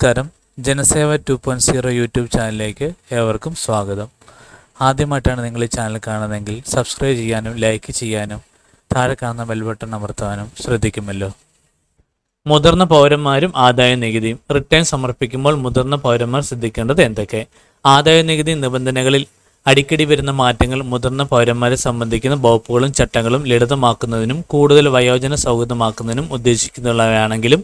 നമസ്കാരം. Janaseva two point zero YouTube ചാനലിലേക്ക് ഏവർക്കും സ്വാഗതം. ആദ്യമായിട്ടാണ് നിങ്ങൾ ഈ ചാനൽ കാണുന്നതെങ്കിൽ സബ്സ്ക്രൈബ് ചെയ്യാനും ലൈക്ക് ചെയ്യാനും താഴെ കാണുന്ന ബെൽ ബട്ടൺ അമർത്താനും ശ്രദ്ധിക്കുമല്ലോ. മുതിർന്ന പൗരന്മാരും ആദായ നികുതിയും റിട്ടേൺ സമർപ്പിക്കുമ്പോൾ മുതിർന്ന പൗരന്മാർ ശ്രദ്ധിക്കേണ്ടത് എന്തൊക്കെ? ആദായ നികുതി നിബന്ധനകളിൽ അടിക്കടി വരുന്ന മാറ്റങ്ങൾ മുതിർന്ന പൗരന്മാരെ സംബന്ധിക്കുന്ന വകുപ്പുകളും ചട്ടങ്ങളും ലളിതമാക്കുന്നതിനും കൂടുതൽ വയോജന സൗഹൃദമാക്കുന്നതിനും ഉദ്ദേശിക്കുന്നുള്ളവയാണെങ്കിലും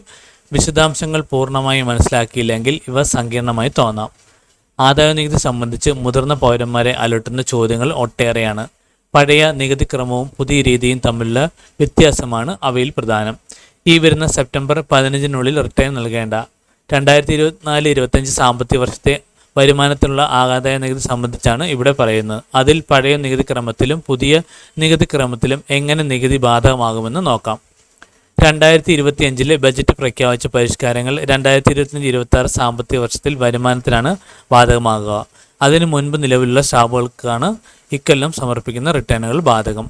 വിശദാംശങ്ങൾ പൂർണമായി മനസ്സിലാക്കിയില്ലെങ്കിൽ ഇവ സങ്കീർണമായി തോന്നാം. ആദായ നികുതി സംബന്ധിച്ച് മുതിർന്ന പൗരന്മാരെ അലട്ടുന്ന ചോദ്യങ്ങൾ ഒട്ടേറെയാണ്. പഴയ നികുതി ക്രമവും പുതിയ രീതിയും തമ്മിലുള്ള വ്യത്യാസമാണ് അവയിൽ പ്രധാനം. ഈ വരുന്ന സെപ്റ്റംബർ പതിനഞ്ചിനുള്ളിൽ റിട്ടേൺ നൽകേണ്ട. രണ്ടായിരത്തി ഇരുപത്തിനാല് ഇരുപത്തഞ്ച് സാമ്പത്തിക വർഷത്തെ വരുമാനത്തിനുള്ള ആദായ നികുതി സംബന്ധിച്ചാണ് ഇവിടെ പറയുന്നത്. അതിൽ പഴയ നികുതി ക്രമത്തിലും പുതിയ നികുതി ക്രമത്തിലും എങ്ങനെ നികുതി ബാധകമാകുമെന്ന് നോക്കാം. രണ്ടായിരത്തി ഇരുപത്തി അഞ്ചിലെ ബജറ്റ് പ്രഖ്യാപിച്ച പരിഷ്കാരങ്ങൾ രണ്ടായിരത്തി ഇരുപത്തിയഞ്ച് ഇരുപത്തി ആറ് സാമ്പത്തിക വർഷത്തിൽ വരുമാനത്തിനാണ് ബാധകമാകുക. അതിനു മുൻപ് നിലവിലുള്ള സ്റ്റാമ്പുകൾക്കാണ് ഇക്കൊല്ലം സമർപ്പിക്കുന്ന റിട്ടേണുകൾ ബാധകം.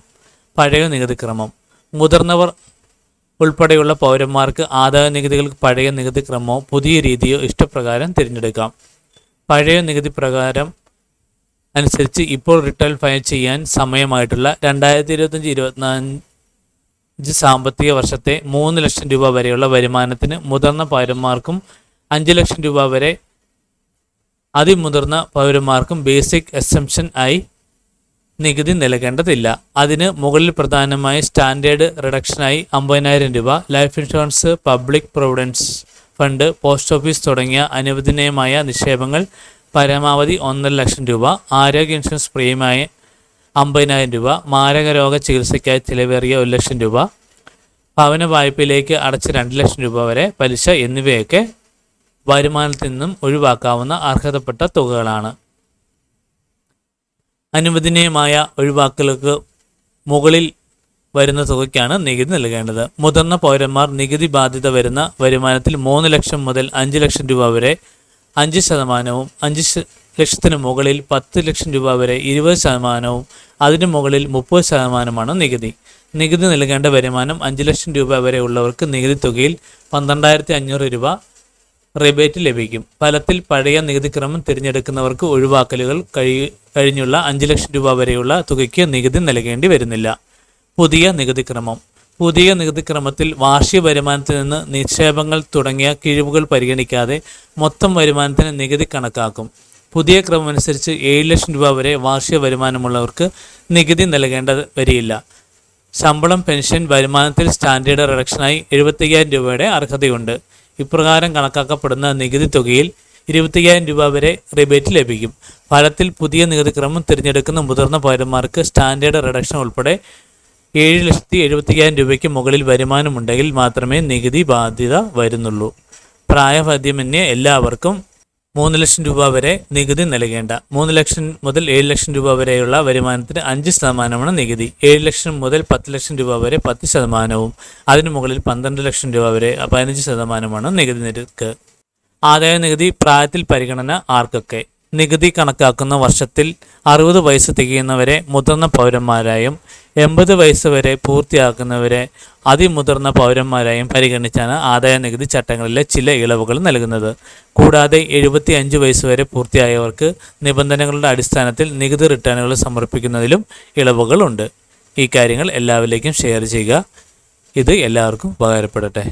പഴയ നികുതി ക്രമം മുതിർന്നവർ ഉൾപ്പെടെയുള്ള പൗരന്മാർക്ക് ആദായ നികുതികൾക്ക് പഴയ നികുതി ക്രമമോ പുതിയ രീതിയോ ഇഷ്ടപ്രകാരം തിരഞ്ഞെടുക്കാം. പഴയ നികുതി പ്രകാരം അനുസരിച്ച് ഇപ്പോൾ റിട്ടേൺ ഫയൽ ചെയ്യാൻ സമയമായിട്ടുള്ള രണ്ടായിരത്തി ഇരുപത്തഞ്ച് ഇരുപത്തിനാല് അഞ്ച് സാമ്പത്തിക വർഷത്തെ മൂന്ന് ലക്ഷം രൂപ വരെയുള്ള വരുമാനത്തിന് മുതിർന്ന പൗരന്മാർക്കും അഞ്ച് ലക്ഷം രൂപ വരെ അതിമുതിർന്ന പൗരന്മാർക്കും ബേസിക് എക്സംഷൻ ആയി നികുതി നൽകേണ്ടതില്ല. അതിന് മുകളിൽ പ്രധാനമായി സ്റ്റാൻഡേർഡ് റിഡക്ഷനായി അമ്പതിനായിരം രൂപ life insurance public provident fund post office തുടങ്ങിയ അനുവദനീയമായ നിക്ഷേപങ്ങൾ പരമാവധി ഒന്നര ലക്ഷം രൂപ ആരോഗ്യ ഇൻഷുറൻസ് പ്രീമിയമായ അമ്പതിനായിരം രൂപ മാരകരോഗ ചികിത്സയ്ക്കായി ചിലവേറിയ ഒരു ലക്ഷം രൂപ ഭവന വായ്പയിലേക്ക് അടച്ച രണ്ട് ലക്ഷം രൂപ വരെ പലിശ എന്നിവയൊക്കെ വരുമാനത്തിൽ നിന്നും ഒഴിവാക്കാവുന്ന അർഹതപ്പെട്ട തുകകളാണ്. അനുവദനീയമായ ഒഴിവാക്കലുകൾക്ക് മുകളിൽ വരുന്ന തുകയ്ക്കാണ് നികുതി നൽകേണ്ടത്. മുതിർന്ന പൗരന്മാർ നികുതി ബാധ്യത വരുന്ന വരുമാനത്തിൽ മൂന്ന് ലക്ഷം മുതൽ അഞ്ച് ലക്ഷം രൂപ വരെ അഞ്ച് ശതമാനവും അഞ്ച് ലക്ഷത്തിന് മുകളിൽ പത്ത് ലക്ഷം രൂപ വരെ ഇരുപത് ശതമാനവും അതിന് മുകളിൽ മുപ്പത് ശതമാനമാണ് നികുതി. നികുതി നൽകേണ്ട വരുമാനം അഞ്ച് ലക്ഷം രൂപ വരെ ഉള്ളവർക്ക് നികുതി തുകയിൽ പന്ത്രണ്ടായിരത്തി അഞ്ഞൂറ് രൂപ റിബേറ്റ് ലഭിക്കും. ഫലത്തിൽ പഴയ നികുതി ക്രമം തിരഞ്ഞെടുക്കുന്നവർക്ക് ഒഴിവാക്കലുകൾ കഴി കഴിഞ്ഞുള്ള അഞ്ച് ലക്ഷം രൂപ വരെയുള്ള തുകയ്ക്ക് നികുതി നൽകേണ്ടി വരുന്നില്ല. പുതിയ നികുതി ക്രമം പുതിയ നികുതി ക്രമത്തിൽ വാർഷിക വരുമാനത്തിൽ നിന്ന് നിക്ഷേപങ്ങൾ തുടങ്ങിയ കിഴിവുകൾ പരിഗണിക്കാതെ മൊത്തം വരുമാനത്തിന് നികുതി കണക്കാക്കും. പുതിയ ക്രമമനുസരിച്ച് ഏഴ് ലക്ഷം രൂപ വരെ വാർഷിക വരുമാനമുള്ളവർക്ക് നികുതി നൽകേണ്ട വരില്ല ശമ്പളം പെൻഷൻ വരുമാനത്തിൽ സ്റ്റാൻഡേർഡ് റിഡക്ഷനായി എഴുപത്തയ്യായിരം രൂപയുടെ അർഹതയുണ്ട്. ഇപ്രകാരം കണക്കാക്കപ്പെടുന്ന നികുതി തുകയിൽ ഇരുപത്തയ്യായിരം രൂപ വരെ റിബേറ്റ് ലഭിക്കും. ഫലത്തിൽ പുതിയ നികുതി ക്രമം തിരഞ്ഞെടുക്കുന്ന മുതിർന്ന പൗരന്മാർക്ക് സ്റ്റാൻഡേർഡ് റിഡക്ഷൻ ഉൾപ്പെടെ ഏഴ് ലക്ഷത്തി എഴുപത്തയ്യായിരം രൂപയ്ക്ക് മുകളിൽ വരുമാനമുണ്ടെങ്കിൽ മാത്രമേ നികുതി ബാധ്യത വരുന്നുള്ളൂ. പ്രായപദ്യമന്യേ എല്ലാവർക്കും മൂന്ന് ലക്ഷം രൂപ വരെ നികുതി നൽകേണ്ട. മൂന്ന് ലക്ഷം മുതൽ ഏഴ് ലക്ഷം രൂപ വരെയുള്ള വരുമാനത്തിന് അഞ്ച് ശതമാനമാണ് നികുതി. ഏഴ് ലക്ഷം മുതൽ പത്ത് ലക്ഷം രൂപ വരെ പത്ത് ശതമാനവും. അതിനു മുകളിൽ പന്ത്രണ്ട് ലക്ഷം രൂപ വരെ പതിനഞ്ച് ശതമാനമാണ് നികുതി നിരക്ക്. ആദായ നികുതി പ്രായത്തിൽ പരിഗണന ആർക്കൊക്കെ? നികുതി കണക്കാക്കുന്ന വർഷത്തിൽ അറുപത് വയസ്സ് തികയുന്നവരെ മുതിർന്ന പൗരന്മാരായും എൺപത് വയസ്സ് വരെ പൂർത്തിയാക്കുന്നവരെ അതിമുതിർന്ന പൗരന്മാരായും പരിഗണിച്ചാണ് ആദായ നികുതി ചട്ടങ്ങളിലെ ചില ഇളവുകൾ നൽകുന്നത്. കൂടാതെ എഴുപത്തി അഞ്ച് വയസ്സ് വരെ പൂർത്തിയായവർക്ക് നിബന്ധനകളുടെ അടിസ്ഥാനത്തിൽ നികുതി റിട്ടേണുകൾ സമർപ്പിക്കുന്നതിലും ഇളവുകളുണ്ട്. ഈ കാര്യങ്ങൾ എല്ലാവരിലേക്കും ഷെയർ ചെയ്യുക. ഇത് എല്ലാവർക്കും ഉപകാരപ്പെടട്ടെ.